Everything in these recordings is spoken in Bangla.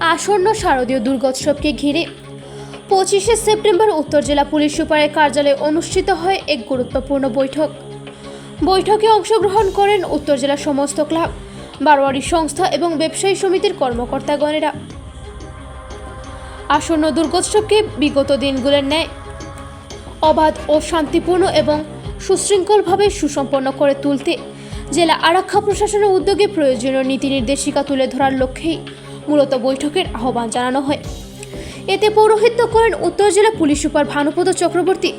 আসন্ন শারদীয় দুর্গোৎসবকে ঘিরে পঁচিশে সেপ্টেম্বর উত্তর জেলা পুলিশ সুপারের কার্যালয়ে অনুষ্ঠিত হয় এক গুরুত্বপূর্ণ বৈঠক। বৈঠকে অংশগ্রহণ করেন উত্তর জেলার সমস্ত ক্লাব, বারোয়ারি সংস্থা এবং ব্যবসায়ী সমিতির কর্মকর্তাগণেরা। আসন্ন দুর্গোৎসবকে বিগত দিনগুলোর ন্যায় অবাধ ও শান্তিপূর্ণ এবং সুশৃঙ্খলভাবে সুসম্পন্ন করে তুলতে জেলা আরক্ষা প্রশাসনের উদ্যোগে প্রয়োজনীয় নীতি নির্দেশিকা তুলে ধরার লক্ষ্যেই মূলত বৈঠকের আহ্বান জানানো হয়। এতে পৌরোহিত্য করেন উত্তর জেলা পুলিশ সুপার ভানুপদ চক্রবর্তী।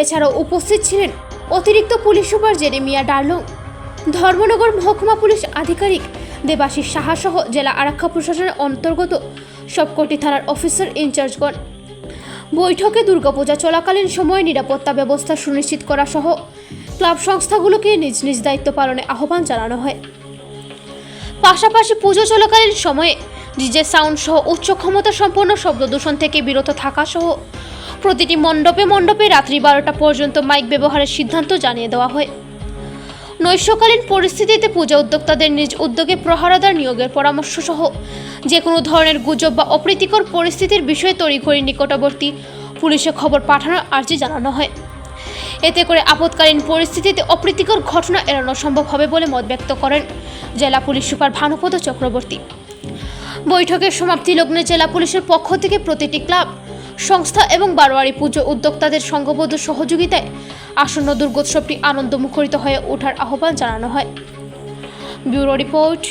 এছাড়াও উপস্থিত ছিলেন অতিরিক্ত police super Jeremiah Darlong, Dharmanagar মহকুমা পুলিশ আধিকারিক দেবাশিস সাহা সহ জেলা আরক্ষা প্রশাসনের অন্তর্গত সবকটি থানার অফিসার ইনচার্জগণ। বৈঠকে দুর্গাপূজা চলাকালীন সময়ে নিরাপত্তা ব্যবস্থা সুনিশ্চিত করা সহ ক্লাব সংস্থাগুলোকে নিজ নিজ দায়িত্ব পালনে আহ্বান জানানো হয়। পাশাপাশি পুজো চলাকালীন সময়ে ডিজে সাউন্ড সহ উচ্চ ক্ষমতা সম্পন্ন শব্দ দূষণ থেকে বিরত থাকা সহ প্রতিটি মণ্ডপে মণ্ডপে রাত্রি বারোটা পর্যন্ত মাইক ব্যবহারের সিদ্ধান্ত জানিয়ে দেওয়া হয়। নৈশকালীন পরিস্থিতিতে পূজা উদ্যোক্তাদের নিজ উদ্যোগে প্রহারাদার নিয়োগের পরামর্শ সহ যে কোনো ধরনের গুজব বা অপ্রীতিকর পরিস্থিতির বিষয়ে তড়িঘড়ি নিকটবর্তী পুলিশে খবর পাঠানোর আর্জি জানানো হয়। এতে করে আপৎকালীন পরিস্থিতিতে অপ্রীতিকর ঘটনা এড়ানো সম্ভব হবে বলে মত ব্যক্ত করেন জেলা পুলিশ সুপার ভানুপদ চক্রবর্তী। বৈঠকের সমাপ্তি লগ্নে জেলা পুলিশের পক্ষ থেকে প্রতিটি ক্লাব, সংস্থা এবং বারোয়ারি পুজো উদ্যোক্তাদের সংঘবদ্ধ সহযোগিতায় আসন্ন দুর্গোৎসবটি আনন্দ মুখরিত হয়ে ওঠার আহ্বান জানানো হয়। Bureau report,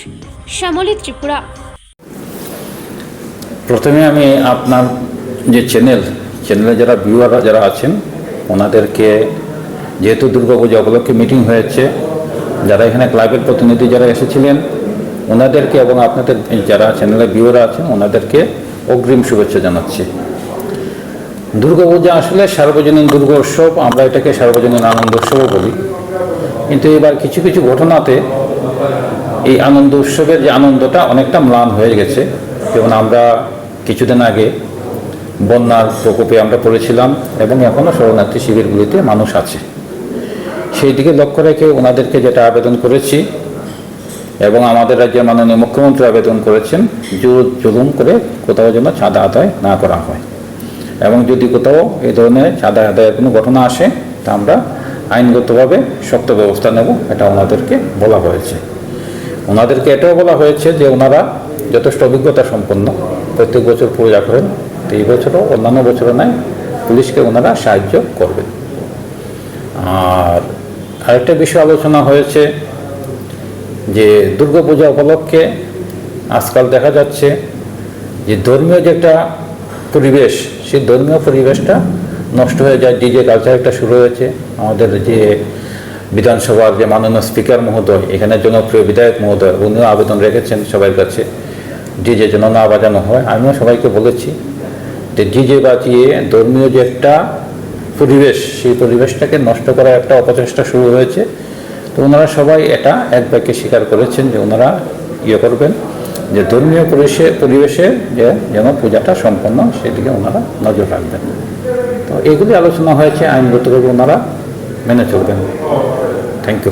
Shyamali Tripura. প্রথমে আমি আপনার যে চ্যানেল চ্যানেলে যারা ভিউয়াররা যারা আছেন ওনাদেরকে যেহেতু দুর্গাপূজা উপলক্ষে মিটিং হয়েছে, যারা এখানে ক্লাবের প্রতিনিধি যারা এসেছিলেন, ওনাদেরকে এবং আপনাদের যারা চ্যানেলে ভিউয়াররা আছেন, ওনাদেরকে অগ্রিম শুভেচ্ছা জানাচ্ছি। দুর্গাপূজা আসলে সার্বজনীন দুর্গা উৎসব, আমরা এটাকে সার্বজনীন আনন্দ উৎসবও বলি। কিন্তু এবার কিছু কিছু ঘটনাতে এই আনন্দ উৎসবের যে আনন্দটা অনেকটা ম্লান হয়ে গেছে। যেমন আমরা কিছুদিন আগে বন্যার প্রকোপে আমরা পড়েছিলাম এবং এখনও শরণার্থী শিবিরগুলিতে মানুষ আছে। সেই দিকে লক্ষ্য রেখে ওনাদেরকে যেটা আবেদন করেছি এবং আমাদের রাজ্যের মাননীয় মুখ্যমন্ত্রী আবেদন করেছেন, জোর জুলুম করে কোথাও যেন চাঁদা আদায় না করা হয়। এবং যদি কোথাও এই ধরনের চাঁদা আদায়ের কোনো ঘটনা আসে, তা আমরা আইনগতভাবে শক্ত ব্যবস্থা নেব, এটা ওনাদেরকে বলা হয়েছে। ওনাদেরকে এটাও বলা হয়েছে যে ওনারা যথেষ্ট অভিজ্ঞতা সম্পন্ন। প্রত্যেক বছর পূজা করেন তো এই বছরও, অন্যান্য বছরও নয়, পুলিশকে ওনারা সাহায্য করবেন। আর আরেকটা বিষয় আলোচনা হয়েছে যে দুর্গাপূজা উপলক্ষে আজকাল দেখা যাচ্ছে যে ধর্মীয় যে একটা পরিবেশ, সেই ধর্মীয় পরিবেশটা নষ্ট হয়ে যায়। ডিজে কালচার একটা শুরু হয়েছে। আমাদের যে বিধানসভার যে মাননীয় স্পিকার মহোদয়, এখানে জনপ্রিয় বিধায়ক মহোদয়, উনিও আবেদন রেখেছেন সবার কাছে। ডিজে যেন না বাজানো হয়, আমিও সবাইকে বলেছি যে ডিজে বাজিয়ে ধর্মীয় যে একটা পরিবেশ, সেই পরিবেশটাকে নষ্ট করার একটা অপচেষ্টা শুরু হয়েছে। তো ওনারা সবাই এটা এক বাক্যে স্বীকার করেছেন যে ওনারা ইয়ে করবেন, যে ধর্মীয় পরিবেশে পরিবেশে যে যেন পূজাটা সম্পন্ন সেদিকে ওনারা নজর রাখবেন। তো এগুলি আলোচনা হয়েছে, আইনগতভাবে ওনারা মেনে চলবেন। Thank you.